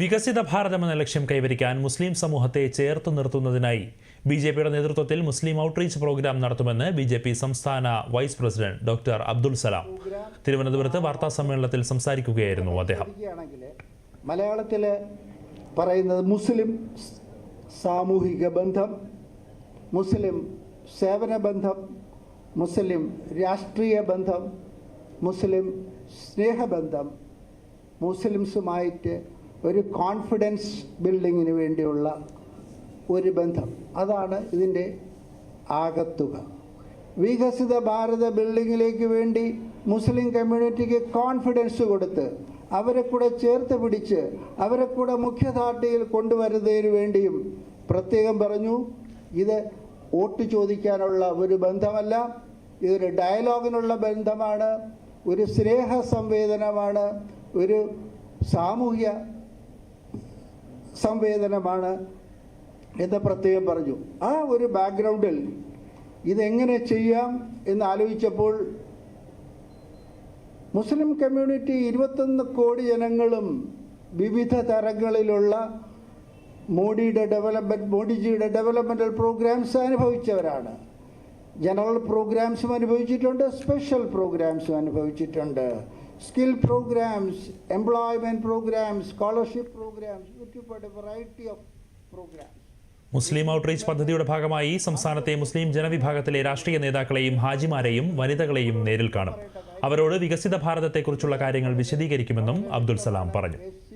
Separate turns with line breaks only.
വികസിത ഭാരതമെന്ന ലക്ഷ്യം കൈവരിക്കാൻ മുസ്ലിം സമൂഹത്തെ ചേർത്ത് നിർത്തുന്നതിനായി ബി ജെ പിയുടെ നേതൃത്വത്തിൽ മുസ്ലിം ഔട്ട്റീച്ച് പ്രോഗ്രാം നടത്തുമെന്ന് ബി ജെ പി സംസ്ഥാന vice president doctor Abdul Salam തിരുവനന്തപുരത്ത് വാർത്താ സമ്മേളനത്തിൽ സംസാരിക്കുകയായിരുന്നു അദ്ദേഹം
മലയാളത്തിൽ പറയുന്നത് മുസ്ലിം സാമൂഹിക ബന്ധം മുസ്ലിം സേവന ബന്ധം മുസ്ലിം രാഷ്ട്രീയ ബന്ധം മുസ്ലിം സ്നേഹബന്ധം മുസ്ലിംസുമായിട്ട് ഒരു കോൺഫിഡൻസ് ബിൽഡിങ്ങിന് വേണ്ടിയുള്ള ഒരു ബന്ധം അതാണ് ഇതിൻ്റെ ആകത്തുക വികസിത ഭാരത ബിൽഡിങ്ങിലേക്ക് വേണ്ടി മുസ്ലിം കമ്മ്യൂണിറ്റിക്ക് കോൺഫിഡൻസ് കൊടുത്ത് അവരെ കൂടെ ചേർത്ത് പിടിച്ച് അവരെ കൂടെ മുഖ്യധാർട്ടിയിൽ കൊണ്ടുവരുന്നതിന് വേണ്ടിയും പ്രത്യേകം പറഞ്ഞു ഇത് വോട്ട് ചോദിക്കാനുള്ള ഒരു ബന്ധമല്ല ഇതൊരു ഡയലോഗിനുള്ള ബന്ധമാണ് ഒരു സ്നേഹ സംവേദനമാണ് ഒരു സാമൂഹ്യ സംവേദനമാണ് എന്ന് പ്രത്യേകം പറഞ്ഞു ആ ഒരു ബാക്ക്ഗ്രൗണ്ടിൽ ഇതെങ്ങനെ ചെയ്യാം എന്ന് ആലോചിച്ചപ്പോൾ മുസ്ലിം കമ്മ്യൂണിറ്റി ഇരുപത്തൊന്ന് കോടി ജനങ്ങളും വിവിധ തരങ്ങളിലുള്ള മോഡിയുടെ ഡെവലപ്മെൻറ്റ് മോഡിജിയുടെ ഡെവലപ്മെൻ്റൽ പ്രോഗ്രാംസ് അനുഭവിച്ചവരാണ് ജനറൽ പ്രോഗ്രാംസും അനുഭവിച്ചിട്ടുണ്ട് സ്പെഷ്യൽ പ്രോഗ്രാംസും അനുഭവിച്ചിട്ടുണ്ട് skill programs, employment programs, scholarship programs, but a variety of
programs. മുസ്ലിം ഔട്ട്റീച്ച് പദ്ധതിയുടെ ഭാഗമായി സംസ്ഥാനത്തെ മുസ്ലിം ജനവിഭാഗത്തിലെ രാഷ്ട്രീയ നേതാക്കളെയും ഹാജിമാരെയും വനിതകളെയും നേരിൽ കാണും അവരോട് വികസിത ഭാരതത്തെക്കുറിച്ചുള്ള കാര്യങ്ങൾ വിശദീകരിക്കുമെന്നും അബ്ദുൽ സലാം പറഞ്ഞു